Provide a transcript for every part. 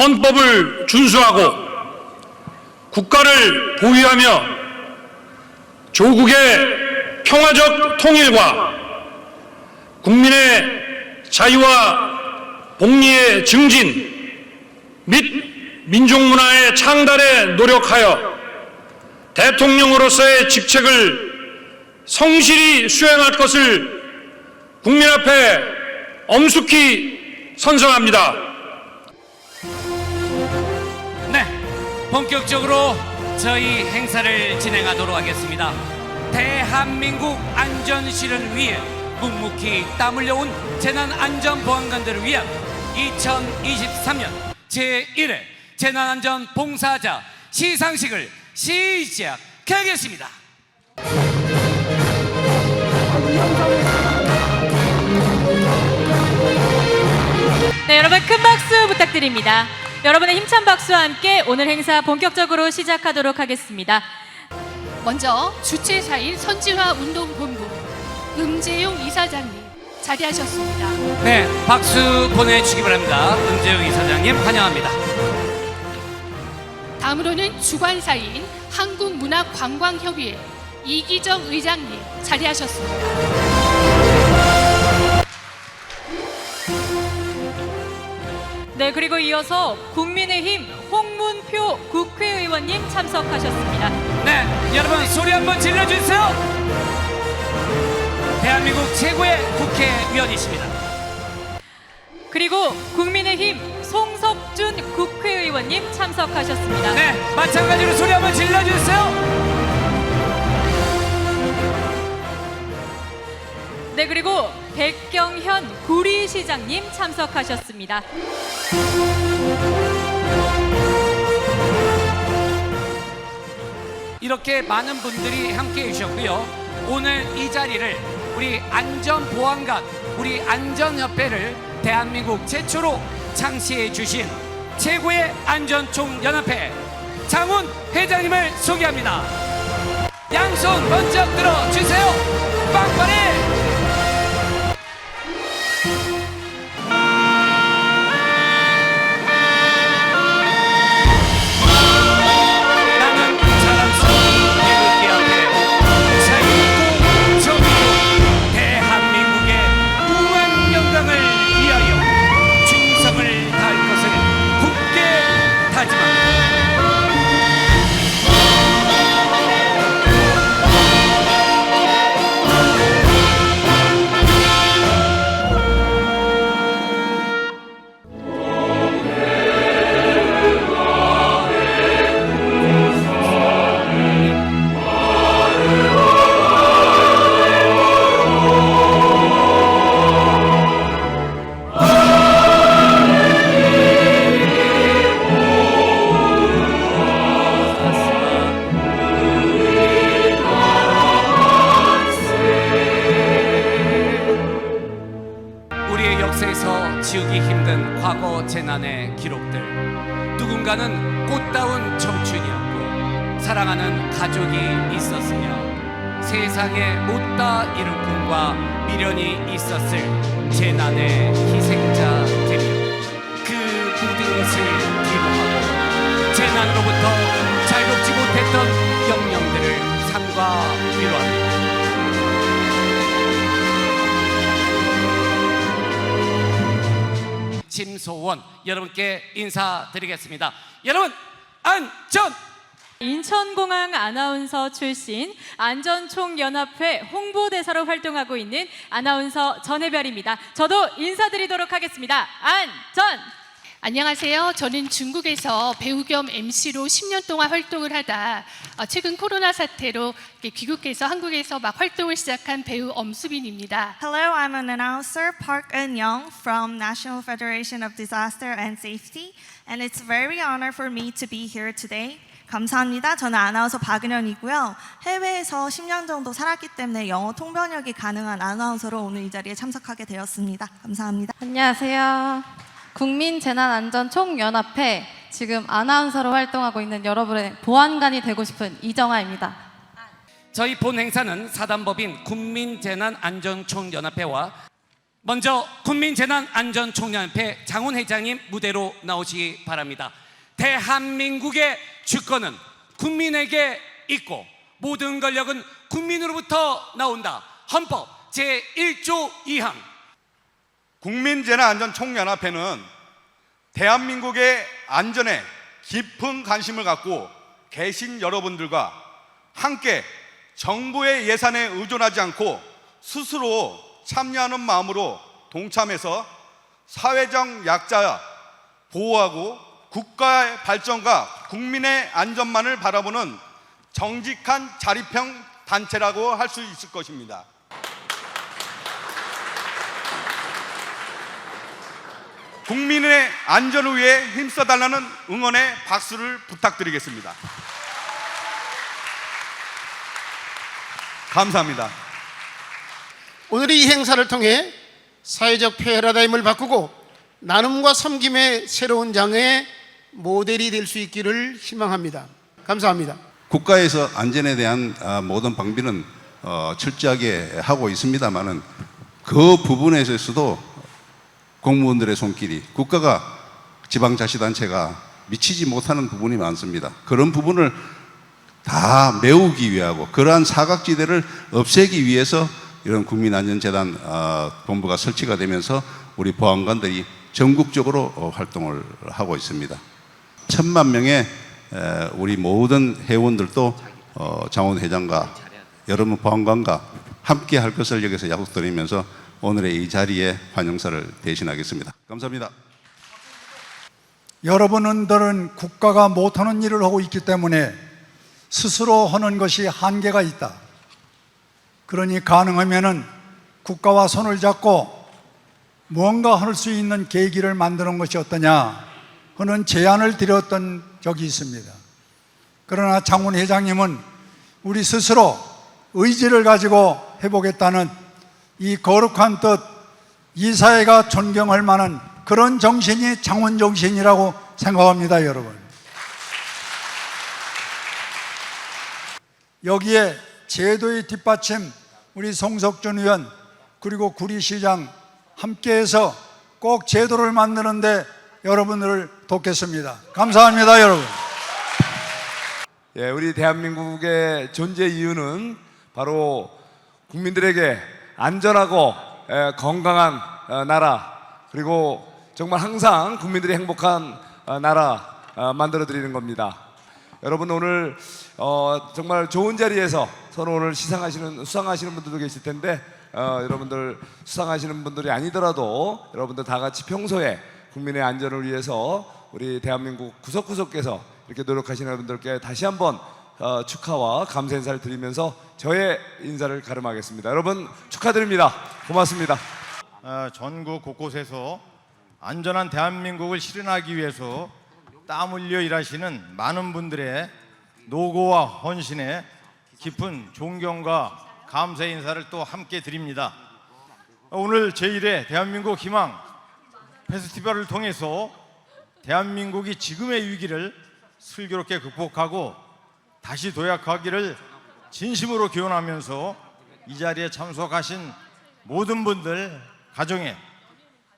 헌법을 준수하고 국가를 보위하며 조국의 평화적 통일과 국민의 자유와 복리의 증진 및 민족 문화의 창달에 노력하여 대통령으로서의 직책을 성실히 수행할 것을 국민 앞에 엄숙히 선서합니다. 본격적으로 저희 행사를 진행하도록 하겠습니다. 대한민국 안전실을 위해 묵묵히 땀 흘려온 재난안전보안관들을 위한 2023년 제1회 재난안전 봉사자 시상식을 시작하겠습니다. 네, 여러분 큰 박수 부탁드립니다. 여러분의 힘찬 박수와 함께 오늘 행사 본격적으로 시작하도록 하겠습니다. 먼저 주최사인 선지화 운동본부 음재용 이사장님 자리하셨습니다. 네, 박수 보내주시기 바랍니다. 은재용 이사장님 환영합니다. 다음으로는 주관사인 한국문화관광협의회 이기정 의장님 자리하셨습니다. 네, 그리고 이어서 국민의힘 홍문표 국회의원님 참석하셨습니다. 네, 여러분 소리 한번 질러주세요. 대한민국 최고의 국회의원이십니다. 그리고 국민의힘 송석준 국회의원님 참석하셨습니다. 네, 마찬가지로 소리 한번 질러주세요. 네, 그리고 백경현 구리시장님 참석하셨습니다. 이렇게 많은 분들이 함께 해주셨고요. 오늘 이 자리를 우리 안전보안관, 우리 안전협회를 대한민국 최초로 창시해 주신 최고의 안전총연합회 장훈 회장님을 소개합니다. 양손 번쩍 들어 주세요. 빵빠레! 과거 재난의 기록들. 누군가는 꽃다운 청춘이었고 사랑하는 가족이 있었으며 세상에 못다 이룬 꿈과 미련이 있었을 재난의 희생자들이요 그 모든 것을 기록하고 재난으로부터 자유롭지 못했던 영령들을 삼가 심소원 여러분께 인사드리겠습니다. 여러분 안전 인천공항 아나운서 출신 안전총연합회 홍보대사로 활동하고 있는 아나운서 전혜별입니다. 저도 인사드리도록 하겠습니다. 안전! 안녕하세요. 저는 중국에서 배우 겸 MC로 10년 동안 활동을 하다 어, 최근 코로나 사태로 귀국해서 한국에서 막 활동을 시작한 배우 엄수빈입니다. Hello, I'm an announcer, Park Eun Young from National Federation of Disaster and Safety, and it's a very honor for me to be here today. 감사합니다. 저는 아나운서 박은현이고요. 해외에서 10년 정도 살았기 때문에 영어 통번역이 가능한 아나운서로 오늘 이 자리에 참석하게 되었습니다. 감사합니다. 안녕하세요. 국민재난안전총연합회 지금 아나운서로 활동하고 있는 여러분의 보안관이 되고 싶은 이정아입니다. 저희 본 행사는 사단법인 국민재난안전총연합회와 먼저 국민재난안전총연합회 장훈 회장님 무대로 나오시기 바랍니다. 대한민국의 주권은 국민에게 있고 모든 권력은 국민으로부터 나온다. 헌법 제1조 2항 국민재난안전총연합회는 대한민국의 안전에 깊은 관심을 갖고 계신 여러분들과 함께 정부의 예산에 의존하지 않고 스스로 참여하는 마음으로 동참해서 사회적 약자 보호하고 국가의 발전과 국민의 안전만을 바라보는 정직한 자립형 단체라고 할 수 있을 것입니다. 국민의 안전을 위해 힘써달라는 응원의 박수를 부탁드리겠습니다. 감사합니다. 오늘 이 행사를 통해 사회적 패러다임을 바꾸고 나눔과 섬김의 새로운 장의 모델이 될 수 있기를 희망합니다. 감사합니다. 국가에서 안전에 대한 아, 모든 방비는 어, 철저하게 하고 있습니다만은 그 부분에 있어서도 공무원들의 손길이 국가가 지방 자치단체가 미치지 못하는 부분이 많습니다. 그런 부분을 다 메우기 위하고 그러한 사각지대를 없애기 위해서 이런 국민안전재단 어, 본부가 설치가 되면서 우리 보안관들이 전국적으로 어, 활동을 하고 있습니다. 천만 명의 에, 우리 모든 회원들도 어, 장원 회장과 여러분 보안관과 함께 할 것을 여기서 약속드리면서 오늘의 이 자리에 환영사를 대신하겠습니다. 감사합니다. 여러분들은 국가가 못하는 일을 하고 있기 때문에 스스로 하는 것이 한계가 있다. 그러니 가능하면은 국가와 손을 잡고 뭔가 할 수 있는 계기를 만드는 것이 어떠냐 하는 제안을 드렸던 적이 있습니다. 그러나 장훈 회장님은 우리 스스로 의지를 가지고 해보겠다는 이 거룩한 뜻, 이 사회가 존경할 만한 그런 정신이 장훈 정신이라고 생각합니다, 여러분. 여기에 제도의 뒷받침 우리 송석준 의원 그리고 구리시장 함께해서 꼭 제도를 만드는데 여러분들을 돕겠습니다. 감사합니다, 여러분. 예, 우리 대한민국의 존재 이유는 바로 국민들에게 안전하고 예, 건강한 어, 나라 그리고 정말 항상 국민들이 행복한 어, 나라 어, 만들어 드리는 겁니다. 여러분 오늘 어, 정말 좋은 자리에서 서로 오늘 시상하시는 수상하시는 분들도 계실 텐데 어, 여러분들 수상하시는 분들이 아니더라도 여러분들 다 같이 평소에 국민의 안전을 위해서 우리 대한민국 구석구석에서 이렇게 노력하시는 분들께 다시 한번 어, 축하와 감사 인사를 드리면서 저의 인사를 가름하겠습니다. 여러분 축하드립니다. 고맙습니다. 어, 전국 곳곳에서 안전한 대한민국을 실현하기 위해서 땀 흘려 일하시는 많은 분들의 노고와 헌신에 깊은 존경과 감사 인사를 또 함께 드립니다. 오늘 제1회 대한민국 희망 페스티벌을 통해서 대한민국이 지금의 위기를 슬기롭게 극복하고 다시 도약하기를 진심으로 기원하면서 이 자리에 참석하신 모든 분들 가정에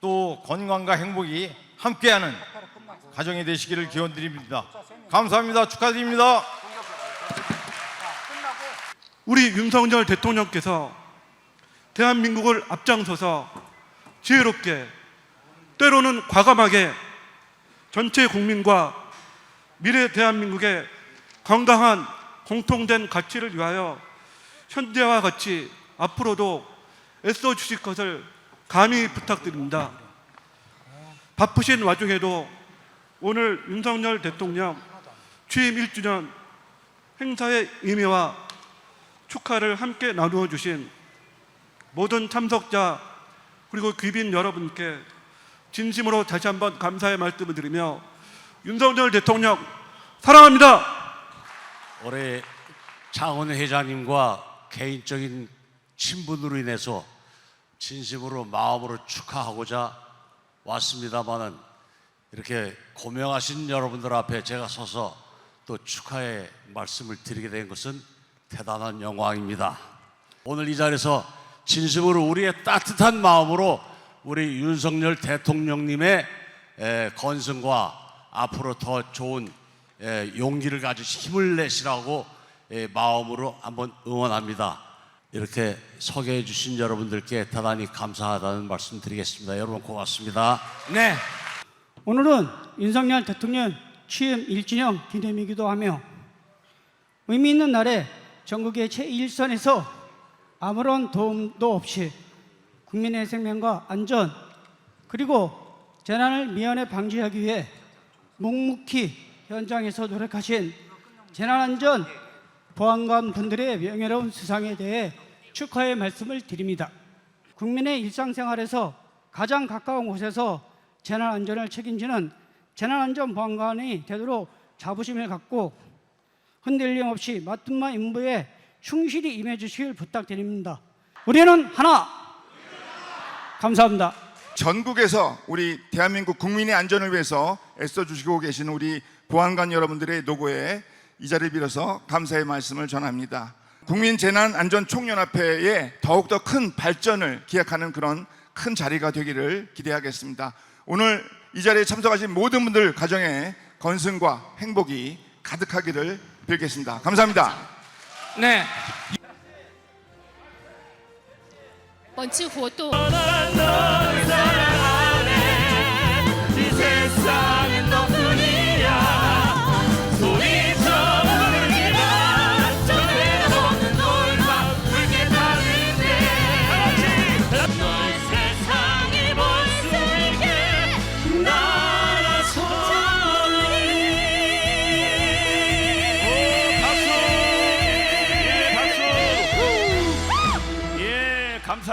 또 건강과 행복이 함께하는 가정이 되시기를 기원드립니다. 감사합니다. 축하드립니다. 우리 윤석열 대통령께서 대한민국을 앞장서서 지혜롭게 때로는 과감하게 전체 국민과 미래 대한민국의 건강한 공통된 가치를 위하여 현재와 같이 앞으로도 애써 주실 것을 감히 부탁드립니다. 바쁘신 와중에도 오늘 윤석열 대통령 취임 1주년 행사의 의미와 축하를 함께 나누어 주신 모든 참석자 그리고 귀빈 여러분께 진심으로 다시 한번 감사의 말씀을 드리며 윤석열 대통령 사랑합니다. 올해 장원 회장님과 개인적인 친분으로 인해서 진심으로 마음으로 축하하고자 왔습니다마는 이렇게 고명하신 여러분들 앞에 제가 서서 또 축하의 말씀을 드리게 된 것은 대단한 영광입니다. 오늘 이 자리에서 진심으로 우리의 따뜻한 마음으로 우리 윤석열 대통령님의 에, 건승과 앞으로 더 좋은 에, 용기를 가지시 힘을 내시라고 에, 마음으로 한번 응원합니다. 이렇게 소개해 주신 여러분들께 대단히 감사하다는 말씀 드리겠습니다. 여러분 고맙습니다. 네. 오늘은 윤석열 대통령 취임 1주년 기념이기도 하며 의미 있는 날에 전국의 제1선에서 아무런 도움도 없이 국민의 생명과 안전 그리고 재난을 미연에 방지하기 위해 묵묵히 현장에서 노력하신 재난안전 보안관 분들의 명예로운 수상에 대해 축하의 말씀을 드립니다. 국민의 일상생활에서 가장 가까운 곳에서 재난 안전을 책임지는 재난안전보안관이 되도록 자부심을 갖고 흔들림 없이 맡은 바 임무에 충실히 임해 주시길 부탁드립니다. 우리는 하나. 감사합니다. 전국에서 우리 대한민국 국민의 안전을 위해서 애써 주시고 계신 우리 보안관 여러분들의 노고에 이 자리를 빌어서 감사의 말씀을 전합니다. 국민재난안전총연합회에 더욱더 큰 발전을 기약하는 그런 큰 자리가 되기를 기대하겠습니다. 오늘 이 자리에 참석하신 모든 분들 가정에 건승과 행복이 가득하기를 빌겠습니다. 감사합니다. 네. 本次活动。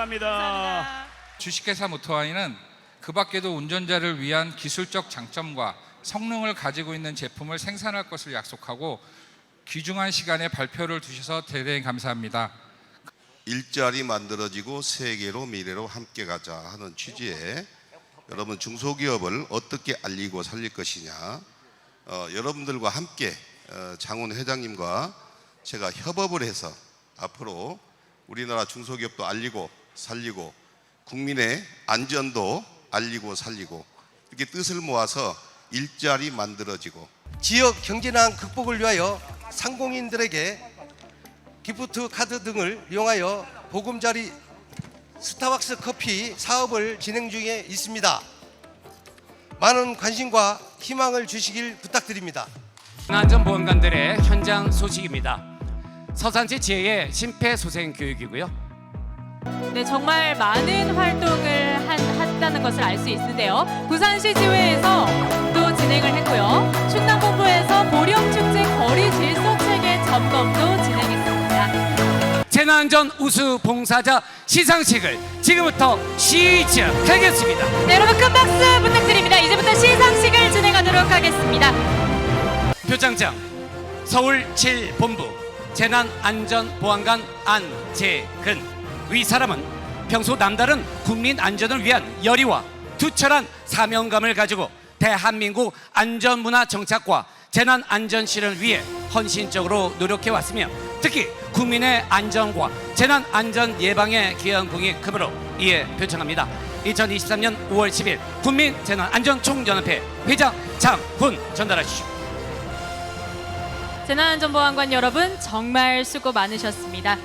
예, 감사합니다. 주식회사 모터와인은 그 밖에도 운전자를 위한 기술적 장점과 성능을 가지고 있는 제품을 생산할 것을 약속하고 귀중한 시간에 발표를 두셔서 대단히 감사합니다. 일자리 만들어지고 세계로 미래로 함께 가자 하는 취지에 여러분 중소기업을 어떻게 알리고 살릴 것이냐 어, 여러분들과 함께 어, 장훈 회장님과 제가 협업을 해서 앞으로 우리나라 중소기업도 알리고 살리고 국민의 안전도 알리고 살리고 이렇게 뜻을 모아서 일자리 만들어지고 지역 경제난 극복을 위하여 상공인들에게 기프트 카드 등을 이용하여 보금자리 스타벅스 커피 사업을 진행 중에 있습니다. 많은 관심과 희망을 주시길 부탁드립니다. 안전보안관들의 현장 소식입니다. 서산지 지혜의 심폐소생 교육이고요. 네, 정말 많은 활동을 한, 했다는 것을 알 수 있는데요. 부산시 지회에서 또 진행을 했고요. 충남본부에서 보령축제 거리 질서 체계 점검도 진행했습니다. 재난안전 우수 봉사자 시상식을 지금부터 시작하겠습니다. 네, 여러분 큰 박수 부탁드립니다. 이제부터 시상식을 진행하도록 하겠습니다. 표창장 서울 7본부 재난안전보안관 안재근 위 사람은 평소 남다른 국민 안전을 위한 열의와 투철한 사명감을 가지고 대한민국 안전문화 정착과 재난 안전 실현을 위해 헌신적으로 노력해 왔으며 특히 국민의 안전과 재난 안전 예방에 기여한 공이 크므로 이에 표창합니다. 2023년 5월 10일 국민 재난 안전 총연합회 회장 장훈 전달하시죠. 재난안전보안관 여러분 정말 수고 많으셨습니다.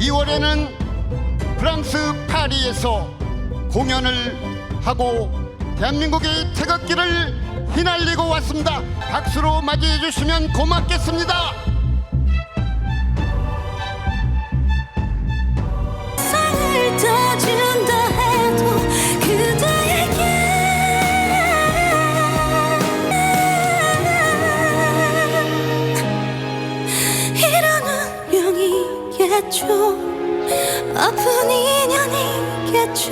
2월에는 프랑스 파리에서 공연을 하고 대한민국의 태극기를 휘날리고 왔습니다. 박수로 맞이해 주시면 고맙겠습니다. 운명이겠죠 아픈 인연이겠죠